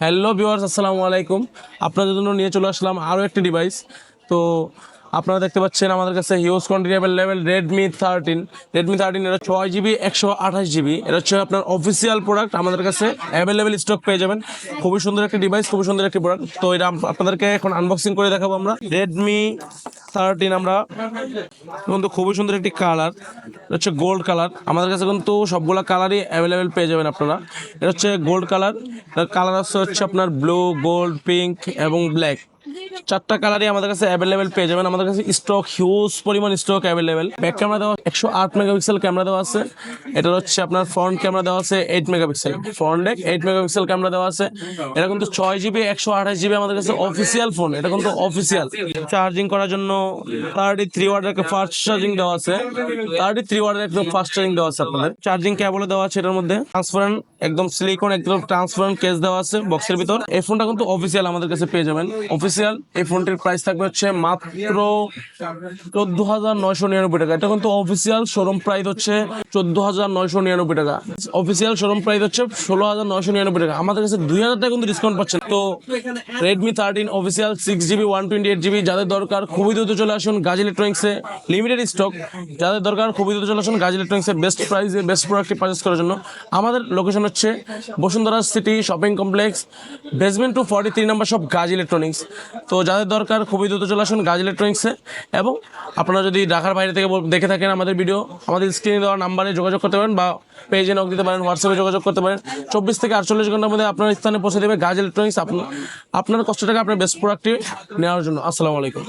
Hello viewers আসসালামু আলাইকুম। আপনাদের জন্য নিয়ে চলে আসলাম আরও একটি ডিভাইস তো আপনারা দেখতে পাচ্ছেন আমাদের কাছে huge quantity available Redmi thirteen Redmi thirteen এটা ছয় জিবি একশো আঠাশ জিবি এটা হচ্ছে আপনার অফিসিয়াল প্রোডাক্ট আমাদের কাছে অ্যাভেলেবেল স্টক পেয়ে যাবেন। খুবই সুন্দর একটি ডিভাইস খুবই সুন্দর একটি প্রোডাক্ট তো এটা আপনাদেরকে এখন আনবক্সিং করে দেখাবো আমরা। রেডমি থার্টিন আমরা কিন্তু খুবই সুন্দর একটি কালার এটা হচ্ছে গোল্ড কালার আমাদের কাছে কিন্তু সবগুলো কালারই অ্যাভেলেবেল পেয়ে যাবেন আপনারা। এটা হচ্ছে গোল্ড কালার কালার আছে হচ্ছে আপনার ব্লু গোল্ড পিঙ্ক এবং ব্ল্যাক চারটা কালারই আমাদের কাছে অ্যাভেলেবেল পেয়ে যাবেন। আমাদের কাছে স্টক হিউজ পরিমাণ স্টক অ্যাভেলেবেল ব্যাক ক্যামেরা দেওয়া একশো আট মেগাপিক্সেল ক্যামেরা দেওয়া আছে। এটা হচ্ছে আপনার ফ্রন্ট ক্যামেরা দেওয়া আছে এইট মেগাপিক্সেল ফ্রন্ট ডেক এইট মেগাপিক্সেল ক্যামেরা দেওয়া আছে। এটা কিন্তু ছয় জিবি একশো আঠাশ জিবি আমাদের কাছে অফিসিয়াল ফোন এটা কিন্তু অফিসিয়াল চার্জিং করার জন্য থার্টি থ্রি ওয়ার্ডের একটা ফাস্ট চার্জিং দেওয়া আছে। থার্টি থ্রি ওয়ার্ডের একদম ফাস্ট চার্জিং দেওয়া আছে আপনাদের। চার্জিং কেবল দেওয়া আছে এটার মধ্যে। ট্রান্সপারেন্ট একদম সিলিকন একদম ট্রান্সপারেন্ট কেস দেওয়া আছে বক্সের ভিতর। এই ফোনটা কিন্তু অফিসিয়াল আমাদের কাছে পেয়ে যাবেন। অফিসিয়াল এই ফোনটির প্রাইস থাকবে হচ্ছে মাত্র চোদ্দ হাজার নয়শো নিরানব্বই টাকা। এটা কিন্তু অফিসিয়াল শোরুম প্রাইস হচ্ছে চোদ্দ হাজার নয়শো নিরানব্বই টাকা। অফিসিয়াল শোরুম প্রাইস হচ্ছে ষোলো হাজার নয়শো নিরানব্বই টাকা। আমাদের কাছে দুই হাজার টাকা কিন্তু ডিসকাউন্ট পাচ্ছেন। তো Redmi thirteen official six GB one twenty eight GB যাদের দরকার খুবই দ্রুত চলে আসুন গাজ ইলেকট্রনিক্সে লিমিটেড স্টক যাদের দরকার খুবই দ্রুত চলে আসুন গাজ ইলেকট্রনিক্সে বেস্ট প্রাইসে বেস্ট প্রোডাক্টটি পারচেস করার জন্য। আমাদের লোকেশন হচ্ছে Bashundhara city shopping complex basement two forty three number সব গাজ ইলেকট্রনিক্স তো যাদের দরকার খুবই দ্রুত চলে আসুন গাজ ইলেকট্রনিক্সে এবং আপনারা যদি ঢাকার বাইরে থেকে দেখে থাকেন আমাদের ভিডিও আমাদের স্ক্রিনে দেওয়া নাম্বারে যোগাযোগ করতে পারেন বা পেজে নক দিতে পারেন হোয়াটসঅ্যাপে যোগাযোগ করতে পারেন। চব্বিশ থেকে আটচল্লিশ ঘণ্টার মধ্যে আপনার স্থানে পৌঁছে দেবে গাজ ইলেকট্রনিক্স আপনার আপনার কষ্ট টাকা আপনার বেস্ট প্রোডাক্টটি নেওয়ার জন্য। আসসালামু আলাইকুম।